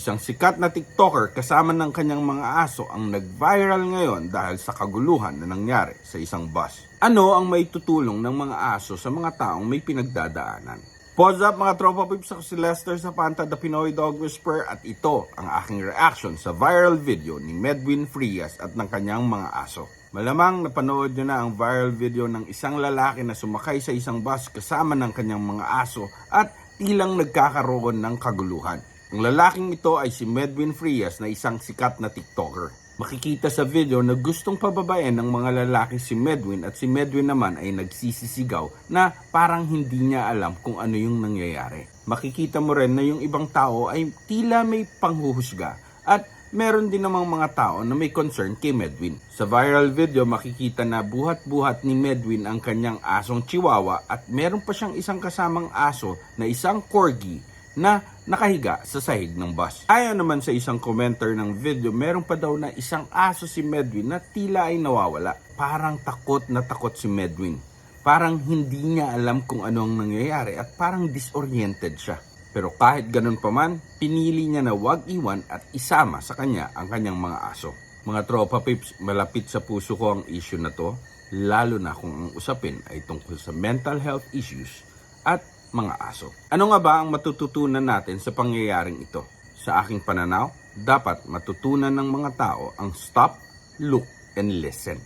Isang sikat na TikToker kasama ng kanyang mga aso ang nag-viral ngayon dahil sa kaguluhan na nangyari sa isang bus. Ano ang may tutulong ng mga aso sa mga taong may pinagdadaanan? Pause up mga tropa pips ako si Lester Zapanta, the Pinoy Dog Whisperer at ito ang aking reaction sa viral video ni Medwin Frias at ng kanyang mga aso. Malamang napanood nyo na ang viral video ng isang lalaki na sumakay sa isang bus kasama ng kanyang mga aso at tilang nagkakaroon ng kaguluhan. Ang lalaking ito ay si Medwin Frias na isang sikat na TikToker. Makikita sa video na gustong pababain ng mga lalaki si Medwin at si Medwin naman ay nagsisisigaw na parang hindi niya alam kung ano yung nangyayari. Makikita mo rin na yung ibang tao ay tila may panghuhusga at meron din namang mga tao na may concern kay Medwin. Sa viral video makikita na buhat-buhat ni Medwin ang kanyang asong chihuahua at meron pa siyang isang kasamang aso na isang corgi na nakahiga sa sahig ng bus. Ayon naman sa isang commenter ng video, meron pa daw na isang aso si Medwin na tila ay nawawala. Parang takot na takot si Medwin. Parang hindi niya alam kung ano ang nangyayari at parang disoriented siya. Pero kahit ganun pa man, pinili niya na wag iwan at isama sa kanya ang kanyang mga aso. Mga tropa pips, malapit sa puso ko ang issue na to, lalo na kung ang usapin ay tungkol sa mental health issues at mga aso. Ano nga ba ang matututunan natin sa pangyayaring ito? Sa aking pananaw, dapat matutunan ng mga tao ang stop, look, and listen.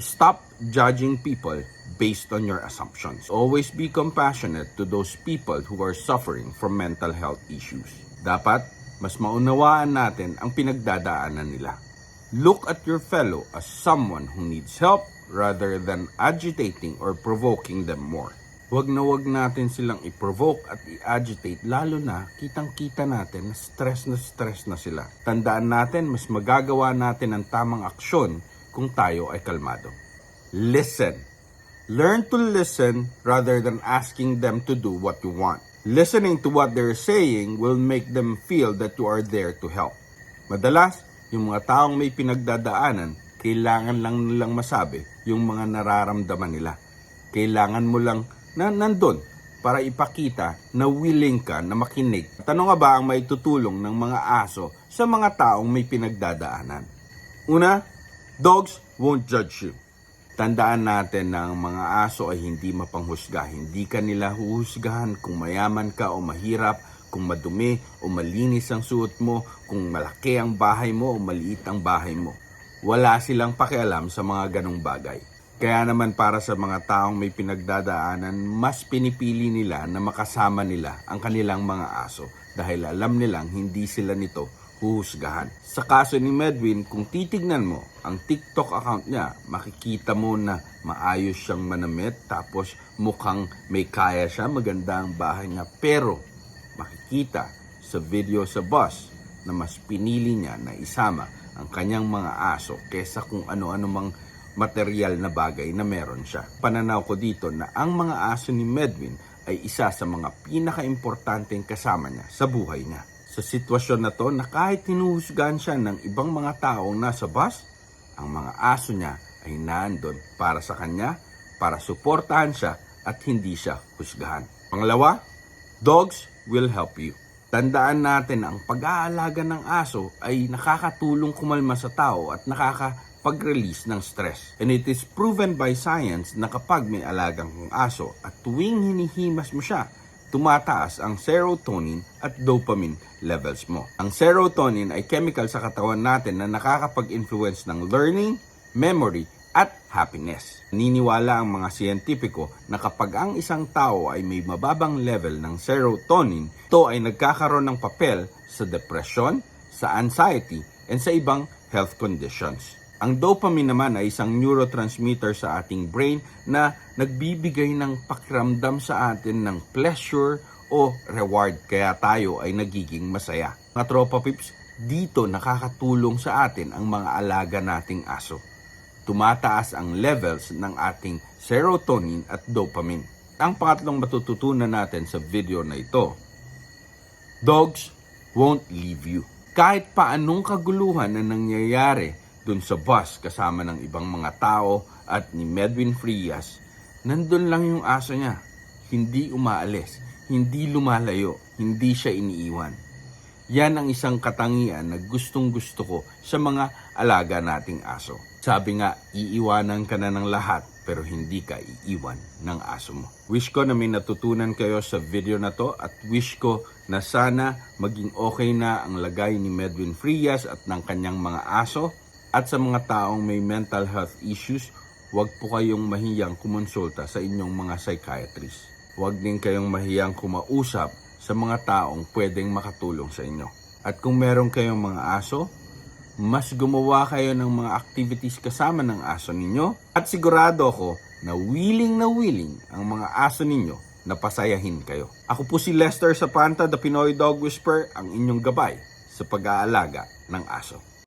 Stop judging people based on your assumptions. Always be compassionate to those people who are suffering from mental health issues. Dapat, mas maunawaan natin ang pinagdadaanan nila. Look at your fellow as someone who needs help rather than agitating or provoking them more. Huwag na huwag natin silang i-provoke at i-agitate lalo na kitang-kita natin na stress na stress na sila. Tandaan natin mas magagawa natin ang tamang aksyon kung tayo ay kalmado. Listen. Learn to listen rather than asking them to do what you want. Listening to what they're saying will make them feel that you are there to help. Madalas, yung mga taong may pinagdadaanan, kailangan lang nilang masabi yung mga nararamdaman nila. Kailangan mo lang na nandun para ipakita na willing ka na makinig. Tanong nga ba ang may tutulong ng mga aso sa mga taong may pinagdadaanan? Una, dogs won't judge you. Tandaan natin na ang mga aso ay hindi mapanghusga. Hindi ka nila huhusgahan kung mayaman ka o mahirap, kung madumi o malinis ang suot mo, kung malaki ang bahay mo o maliit ang bahay mo. Wala silang pakialam sa mga ganong bagay. Kaya naman para sa mga taong may pinagdadaanan, mas pinipili nila na makasama nila ang kanilang mga aso dahil alam nilang hindi sila nito huhusgahan. Sa kaso ni Medwin, kung titignan mo ang TikTok account niya, makikita mo na maayos siyang manamit tapos mukhang may kaya siya, maganda ang bahay niya. Pero makikita sa video sa bus na mas pinili niya na isama ang kanyang mga aso kesa kung ano-ano mang material na bagay na meron siya. Pananaw ko dito na ang mga aso ni Medwin ay isa sa mga pinaka-importanteng kasama niya sa buhay niya. Sa sitwasyon na to na kahit hinuhusgahan siya ng ibang mga taong nasa bus, ang mga aso niya ay naandun para sa kanya, para suportahan siya at hindi siya husgahan. Pangalawa, dogs will help you. Tandaan natin na ang pag-aalaga ng aso ay nakakatulong kumalma sa tao at nakakapag-release ng stress. And it is proven by science na kapag may alagang kang aso at tuwing hinihimas mo siya, tumataas ang serotonin at dopamine levels mo. Ang serotonin ay chemical sa katawan natin na nakakapag-influence ng learning, memory, at happiness. Niniwala ang mga siyentipiko na kapag ang isang tao ay may mababang level ng serotonin, ito ay nagkakaroon ng papel sa depression, sa anxiety, and sa ibang health conditions. Ang dopamine naman ay isang neurotransmitter sa ating brain na nagbibigay ng pakiramdam sa atin ng pleasure o reward kaya tayo ay nagiging masaya. Mga tropa pips, dito nakakatulong sa atin ang mga alaga nating aso. Tumataas ang levels ng ating serotonin at dopamine. Ang pangatlong matututunan natin sa video na ito, dogs won't leave you. Kahit pa anong kaguluhan na nangyayari dun sa bus kasama ng ibang mga tao at ni Medwin Frias, nandun lang yung aso niya. Hindi umaalis, hindi lumalayo, hindi siya iniiwan. Yan ang isang katangian na gustong gusto ko sa mga alaga nating aso. Sabi nga, iiwanan ka na ng lahat pero hindi ka iiwan ng aso mo. Wish ko na may natutunan kayo sa video na to at wish ko na sana maging okay na ang lagay ni Medwin Frias at ng kanyang mga aso at sa mga taong may mental health issues, huwag po kayong mahiyang kumonsulta sa inyong mga psychiatrist. Huwag din kayong mahiyang kumausap sa mga taong pwedeng makatulong sa inyo. At kung meron kayong mga aso, mas gumawa kayo ng mga activities kasama ng aso ninyo at sigurado ako na willing na willing ang mga aso ninyo na pasayahin kayo. Ako po si Lester Sapanta, the Pinoy Dog Whisperer, ang inyong gabay sa pag-aalaga ng aso.